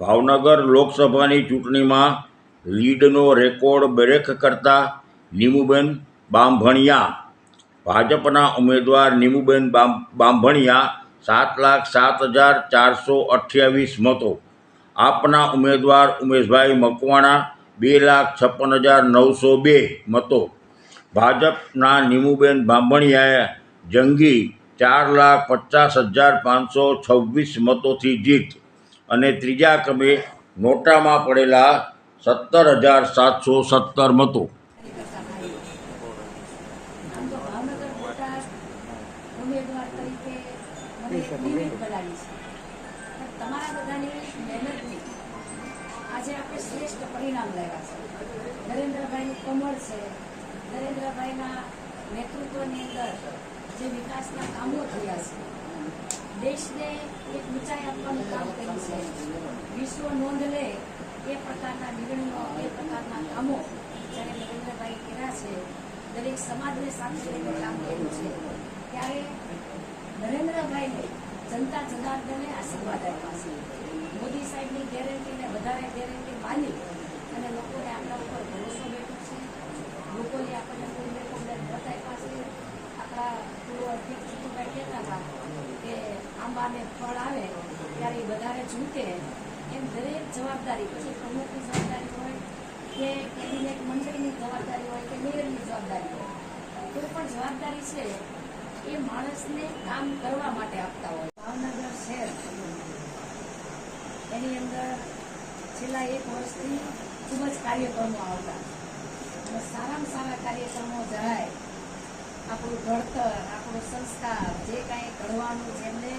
ભાવનગર લોકસભાની ચૂંટણીમાં લીડનો record break કરતા નીમુબેન બાંભણિયા. ભાજપના ઉમેદવાર નીમુબેન બાંભણિયા સાત લાખ સાત હજાર ચારસો અઠ્યાવીસ મતો. આપના ઉમેદવાર ઉમેશભાઈ મકવાણા બે લાખ છપ્પન હજાર નવસો બે મતો. ભાજપના નીમુબેન બાંભણિયાએ જંગી ચાર લાખ પચાસ હજાર પાંચસો છવ્વીસ મતોથી જીત. અને ત્રીજા ક્રમે નોટામાં પડેલા સત્તર હજાર સાતસો સત્તર મતો. નેતૃત્વની અંદર જે વિકાસના કામો થયા છે, દેશને એક ઊંચાઈ આપવાનું વિશ્વ નોંધ લે, એ પ્રકારના નિર્ણયો, એ પ્રકારના કામો જ્યારે નરેન્દ્રભાઈ કર્યા છે, દરેક સમાજને સાથે લઈને કામ કર્યું છે, ત્યારે નરેન્દ્રભાઈને જનતા જનાર્દને આશીર્વાદ આપ્યા છે. મોદી સાહેબની ગેરંટીને વધારે ગેરંટી માની અને લોકોને આપણા ઉપર ભરોસો બેઠો છે. લોકોએ આપણને કોઈને કોઈને મત આપ્યા છે. આપણા પૂર્વ અધ્યક્ષ જીતુભાઈ કહેતા હતા કે આંબાને ફળ આવે ત્યારે વધારે ઝૂકે. એમ દરેક જવાબદારી પછી પ્રમુખની જવાબદારી હોય કે કેબિનેટ મંડળની જવાબદારી હોય કે મેયરની જવાબદારી હોય. કોઈ પણ જવાબદારી છે, એ માણસને કામ કરવા માટે આપતા હોય. ભાવનગર શહેર એની અંદર છેલ્લા એક વર્ષથી ખૂબ જ કાર્યક્રમો આવતા. અને સારામાં સારા કાર્યક્રમો જાય આપણું ઘડતર, આપણો સંસ્કાર, જે કાંઈ ઘડવાનું જેમને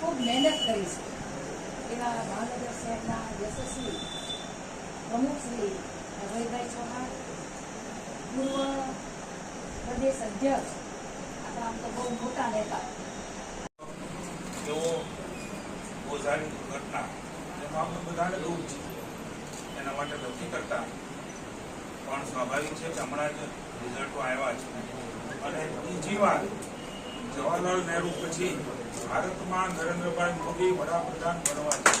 ખૂબ મહેનત કરી છે. એવા ભાવનગર શહેરના યશસ્વી પ્રમુખ શ્રી અભયભાઈ ચૌહાણ પૂર્વ પ્રદેશ અધ્યક્ષ આપણા આમ તો બહુ મોટા નેતા એવો ગોઝારી ઘટના એમાં આપણે બધાને દુઃખ છે એના માટે નથી કરતા પણ સ્વાભાવિક છે કે હમણાં જ રિઝલ્ટો આવ્યા છે. અને બીજી વાત જવાહરલાલ નહેરુ પછી ભારતમાં નરેન્દ્રભાઈ મોદી વડાપ્રધાન બનવા છે.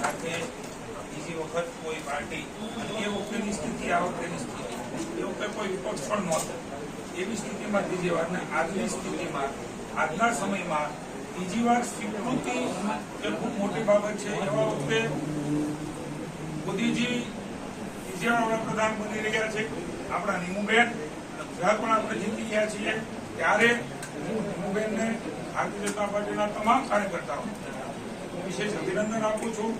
સાથે બીજી વખત કોઈ પાર્ટી એ વખતેની સ્થિતિ, આ વખતેની સ્થિતિ. એ વખતે કોઈ વિપક્ષ પણ નહોતો. એવી સ્થિતિમાં ત્રીજી વાર, અને આજની સ્થિતિમાં, આજના સમયમાં બીજી વાર સ્વીકૃતિ એ ખૂબ મોટી બાબત છે. એવા વખતે મોદીજી બીજા વડાપ્રધાન બની રહ્યા છે. આપણા નીમુબેન ગુજરાત પણ આપણે જીતી ગયા છીએ, ત્યારે હું નીમુબેનને ભારતીય જનતા પાર્ટીના તમામ કાર્યકર્તાઓ વિશેષ અભિનંદન આપું છું.